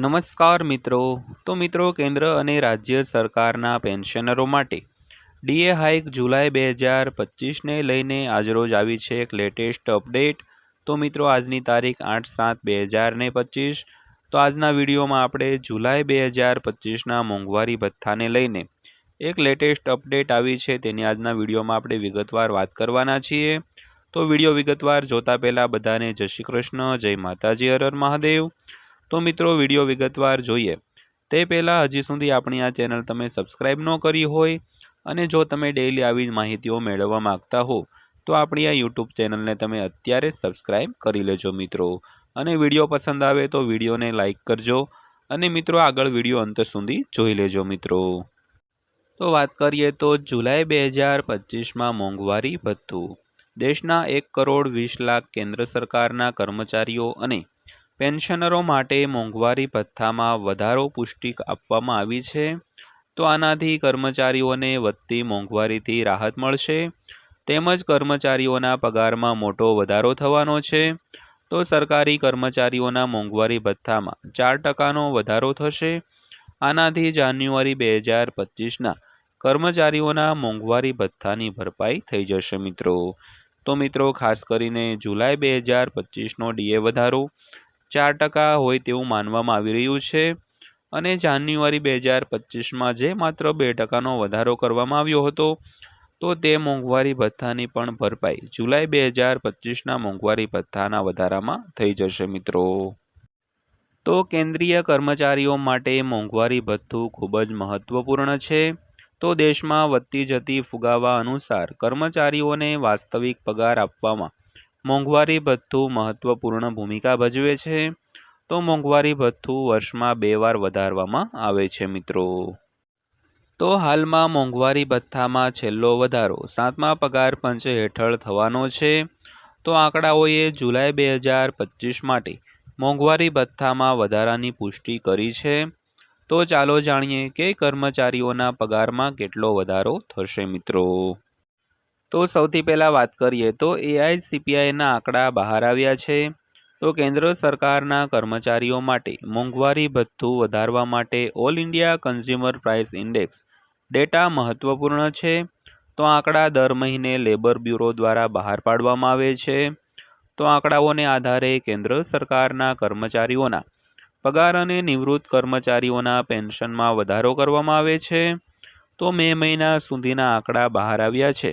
નમસ્કાર મિત્રો. તો મિત્રો, કેન્દ્ર અને રાજ્ય સરકારના પેન્શનરો માટે ડીએ હાઇક જુલાઈ બે હજાર પચીસને લઈને આજરોજ આવી છે એક લેટેસ્ટ અપડેટ. તો મિત્રો, આજની તારીખ આઠ સાત બે હજાર ને પચીસ. તો આજના વિડીયોમાં આપણે જુલાઈ બે હજાર પચીસના મોંઘવારી ભથ્થાને લઈને એક લેટેસ્ટ અપડેટ આવી છે તેની આજના વિડીયોમાં આપણે વિગતવાર વાત કરવાના છીએ. તો વીડિયો વિગતવાર જોતા પહેલાં બધાને જય શ્રી કૃષ્ણ, જય માતાજી, હર મહાદેવ. તો મિત્રો, વીડિયો વિગતવાર જોઈએ. તે પહેલાં હજી સુધી આપણી આ ચેનલ તમે સબસ્ક્રાઈબ ન કરી હોય અને જો તમે ડેઇલી આવી માહિતીઓ મેળવવા માગતા હો, તો આપણી આ યુટ્યુબ ચેનલને તમે અત્યારે સબસ્ક્રાઈબ કરી લેજો મિત્રો. અને વીડિયો પસંદ આવે તો વિડીયોને લાઇક કરજો અને મિત્રો, આગળ વીડિયો અંત સુધી જોઈ લેજો મિત્રો. તો વાત કરીએ તો જુલાઈ બે હજાર પચીસમાં મોંઘવારી ભથ્થું દેશના એક કરોડ વીસ લાખ કેન્દ્ર સરકારના કર્મચારીઓ અને પેન્શનરો માટે મોંઘવારી ભથ્થામાં વધારો પુષ્ટિ આપવામાં આવી છે, તો આનાથી કર્મચારીઓને વધતી મોંઘવારીથી રાહત મળશે. તેમજ કર્મચારીઓના પગારમાં મોટો વધારો થવાનો છે, તો સરકારી કર્મચારીઓના મોંઘવારી ભથ્થામાં ચાર ટકાનો વધારો થશે. આનાથી જાન્યુઆરી બે હજાર પચીસના કર્મચારીઓના મોંઘવારી ભથ્થાની ભરપાઈ થઈ જશે મિત્રો. તો મિત્રો, ખાસ કરીને જુલાઈ બે હજાર પચીસનો ડીએ વધારો ચાર ટકા હોય તેવું માનવામાં આવી રહ્યું છે અને જાન્યુઆરી બે હજાર પચીસમાં જે માત્ર બે ટકાનો વધારો કરવામાં આવ્યો હતો, તો તે મોંઘવારી ભથ્થાની પણ ભરપાઈ જુલાઈ બે હજાર પચીસના મોંઘવારી ભથ્થાના વધારામાં થઈ જશે મિત્રો. તો કેન્દ્રીય કર્મચારીઓ માટે મોંઘવારી ભથ્થું ખૂબ જ મહત્વપૂર્ણ છે. તો દેશમાં વધતી જતી ફુગાવા અનુસાર કર્મચારીઓને વાસ્તવિક પગાર આપવામાં મોંઘવારી ભથ્થું મહત્વપૂર્ણ ભૂમિકા ભજવે છે. તો મોંઘવારી ભથ્થું વર્ષમાં બે વાર વધારવામાં આવે છે મિત્રો. તો હાલમાં મોંઘવારી ભથ્થામાં છેલ્લો વધારો સાતમા પગાર પંચ હેઠળ થવાનો છે. તો આંકડાઓએ જુલાઈ બે હજાર પચીસ માટે મોંઘવારી ભથ્થામાં વધારાની પુષ્ટિ કરી છે. તો ચાલો જાણીએ કે કર્મચારીઓના પગારમાં કેટલો વધારો થશે મિત્રો. તો સૌથી પહેલાં વાત કરીએ તો એઆઈ સીપીઆઈના આંકડા બહાર આવ્યા છે. તો કેન્દ્ર સરકારના કર્મચારીઓ માટે મોંઘવારી ભથ્થું વધારવા માટે all India consumer price index data મહત્વપૂર્ણ છે. તો આંકડા દર મહિને લેબર બ્યુરો દ્વારા બહાર પાડવામાં આવે છે. તો આંકડાઓને આધારે કેન્દ્ર સરકારના કર્મચારીઓના પગાર અને નિવૃત્ત કર્મચારીઓના પેન્શનમાં વધારો કરવામાં આવે છે. તો મે મહિના સુધીના આંકડા બહાર આવ્યા છે.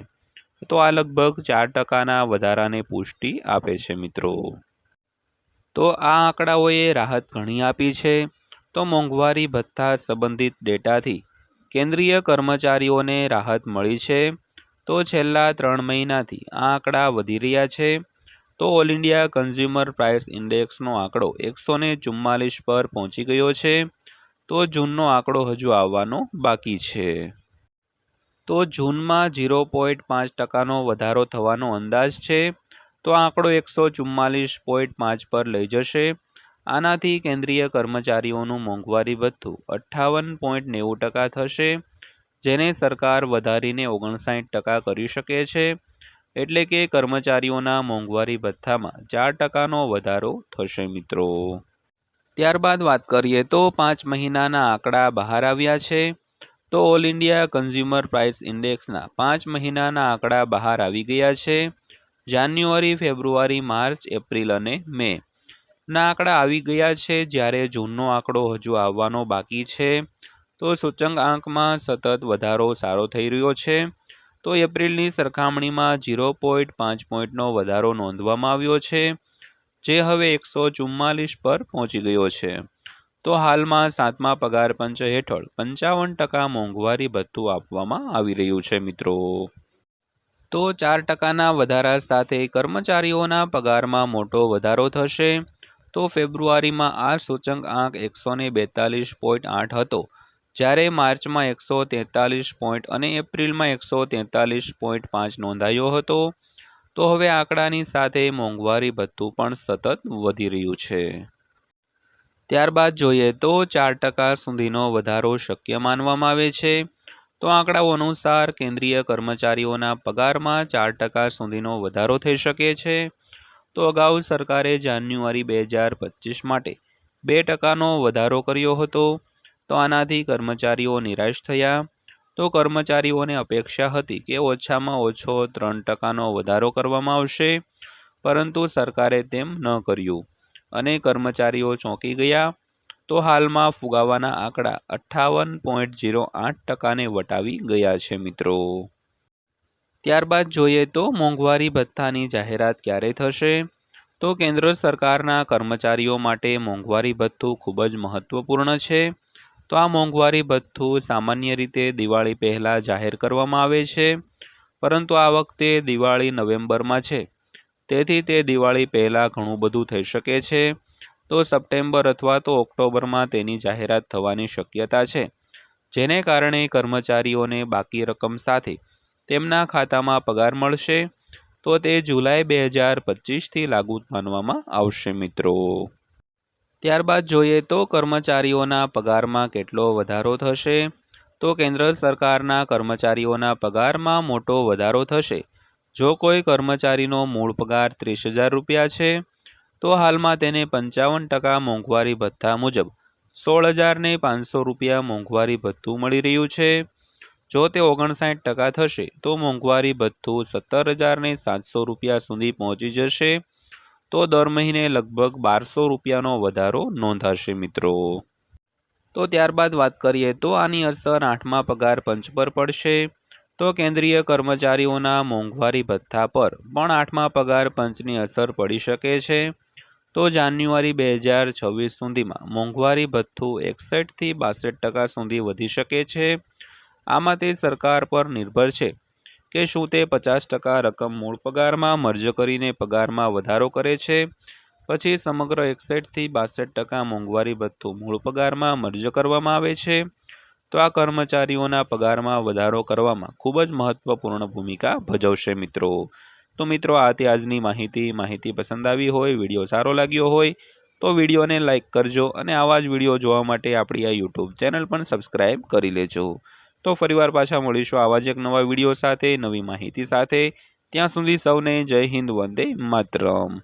તો આ લગભગ ચાર ટકાના વધારાને પુષ્ટિ આપે છે, મિત્રો. તો આ આંકડાઓએ રાહત ઘણી આપી છે. તો મોંઘવારી ભથ્થા સંબંધિત ડેટાથી કેન્દ્રીય કર્મચારીઓને રાહત મળી છે. તો છેલ્લા ત્રણ મહિનાથી આ આંકડા વધી રહ્યા છે. તો ઓલ ઇન્ડિયા કન્ઝ્યુમર પ્રાઇસ ઇન્ડેક્સનો આંકડો એકસો ચુમ્માલીસ પર પહોંચી ગયો છે. તો જૂનનો આંકડો હજુ આવવાનો બાકી છે. તો જૂનમાં ઝીરો પોઈન્ટ પાંચ ટકાનો વધારો થવાનો અંદાજ છે. તો આંકડો એકસો ચુમ્માલીસ પોઈન્ટ પાંચ પર લઈ જશે. આનાથી કેન્દ્રીય કર્મચારીઓનું મોંઘવારી ભથ્થું અઠ્ઠાવન પોઈન્ટ નેવું ટકા થશે, જેને સરકાર વધારીને ઓગણસાઠ ટકા કરી શકે છે. એટલે કે કર્મચારીઓના મોંઘવારી ભથ્થામાં ચાર ટકાનો વધારો થશે મિત્રો. ત્યારબાદ વાત કરીએ તો પાંચ મહિનાના આંકડા બહાર આવ્યા છે. તો ઓલ ઇન્ડિયા કન્ઝ્યુમર પ્રાઇસ ઇન્ડેક્સના પાંચ મહિનાના આંકડા બહાર આવી ગયા છે. જાન્યુઆરી, ફેબ્રુઆરી, માર્ચ, એપ્રિલ અને મે ના આંકડા આવી ગયા છે જ્યારે જૂનનો આંકડો હજુ આવવાનો બાકી છે. તો સૂચકાંકમાં સતત વધારો સારો થઈ રહ્યો છે. તો એપ્રિલની સરખામણીમાં ઝીરો પોઈન્ટ પાંચ પોઈન્ટનો વધારો નોંધવામાં આવ્યો છે, જે હવે એકસો ચુમ્માલીસ પર પહોંચી ગયો છે. તો હાલમાં સાતમા પગાર પંચ હેઠળ પંચાવન ટકા મોંઘવારી ભથ્થું આપવામાં આવી રહ્યું છે, મિત્રો. તો ચાર ટકાના વધારા સાથે કર્મચારીઓના પગારમાં મોટો વધારો થશે. તો ફેબ્રુઆરીમાં આ સૂચક આંક એકસો ને બેતાલીસ પોઈન્ટ આઠ હતો. જ્યારે માર્ચમાં એકસો તેતાલીસ પોઈન્ટ અને એપ્રિલમાં એકસો તેતાલીસ પોઈન્ટ પાંચ નોંધાયો હતો. તો હવે આંકડાની સાથે મોંઘવારી ભથ્થું પણ સતત વધી રહ્યું છે. ત્યારબાદ જોઈએ તો ચાર ટકા સુધીનો વધારો શક્ય માનવામાં આવે છે. તો આંકડાઓ અનુસાર કેન્દ્રીય કર્મચારીઓના પગારમાં ચાર ટકા સુધીનો વધારો થઈ શકે છે. તો અગાઉ સરકારે જાન્યુઆરી બે હજાર પચીસ માટે બે ટકાનો વધારો કર્યો હતો. તો આનાથી કર્મચારીઓ નિરાશ થયા. તો કર્મચારીઓને અપેક્ષા હતી કે ઓછામાં ઓછો ત્રણ ટકાનો વધારો કરવામાં આવશે. પરંતુ સરકારે તેમ ન કર્યું. અને કર્મચારીઓ ચોંકી ગયા, તો હાલમાં ફુગાવાના આંકડા અઠ્ઠાવન પોઈન્ટ જીરો આઠ ટકાને વટાવી ગયા છે મિત્રો. ત્યારબાદ જોઈએ તો મોંઘવારી ભથ્થાની જાહેરાત ક્યારે થશે? તો કેન્દ્ર સરકારના કર્મચારીઓ માટે મોંઘવારી ભથ્થું ખૂબ જ મહત્વપૂર્ણ છે. તો આ મોંઘવારી ભથ્થું સામાન્ય રીતે દિવાળી પહેલાં જાહેર કરવામાં આવે છે, પરંતુ આ વખતે દિવાળી નવેમ્બરમાં છે. તેથી તે દિવાળી પહેલાં ઘણું બધું થઈ શકે છે. તો સપ્ટેમ્બર અથવા તો ઓક્ટોબરમાં તેની જાહેરાત થવાની શક્યતા છે, જેને કારણે કર્મચારીઓને બાકી રકમ સાથે તેમના ખાતામાં પગાર મળશે. તો તે જુલાઈ બે હજાર પચીસથી લાગુ માનવામાં આવશે મિત્રો. ત્યારબાદ જોઈએ તો કર્મચારીઓના પગારમાં કેટલો વધારો થશે? તો કેન્દ્ર સરકારના કર્મચારીઓના પગારમાં મોટો વધારો થશે. જો કોઈ કર્મચારીનો મૂળ પગાર ત્રીસ હજાર રૂપિયા છે, તો હાલમાં તેને પંચાવન ટકા મોંઘવારી ભથ્થા મુજબ સોળ હજારને પાંચસો રૂપિયા મોંઘવારી ભથ્થું મળી રહ્યું છે. જો તે ઓગણસાઠ ટકા થશે, તો મોંઘવારી ભથ્થું સત્તર હજારને સાતસો રૂપિયા સુધી પહોંચી જશે. તો દર મહિને લગભગ બારસો રૂપિયાનો વધારો નોંધાશે મિત્રો. તો ત્યારબાદ વાત કરીએ તો આની અસર આઠમા પગાર પંચ પર પડશે. તો કેન્દ્રીય કર્મચારીઓના મોંઘવારી ભથ્થા પર પણ આઠમા પગાર પંચની અસર પડી શકે છે. તો જાન્યુઆરી બે હજાર છવ્વીસ સુધીમાં મોંઘવારી ભથ્થું એકસઠથી બાસઠ ટકા સુધી વધી શકે છે. આમાં તે સરકાર પર નિર્ભર છે કે શું તે પચાસ ટકા રકમ મૂળ પગારમાં મર્જ કરીને પગારમાં વધારો કરે છે. પછી સમગ્ર એકસઠથી બાસઠ ટકા મોંઘવારી ભથ્થું મૂળ પગારમાં મર્જ કરવામાં આવે છે. તો આ કર્મચારીઓના પગારમાં વધારો કરવામાં ખૂબ જ મહત્વપૂર્ણ ભૂમિકા ભજવશે મિત્રો. તો મિત્રો આ તે આજની માહિતી માહિતી પસંદ આવી હોય, વીડિયો સારો લાગ્યો હોય, તો વિડીયોને લાઇક કરજો અને આવા જ વીડિયો જોવા માટે આપણી આ યુટ્યુબ ચેનલ પણ સબસ્ક્રાઈબ કરી લેજો. તો ફરીવાર પાછા મળીશું આવા જ એક નવા વીડિયો સાથે, નવી માહિતી સાથે. ત્યાં સુધી સૌને જય હિન્દ, વંદે માતરમ.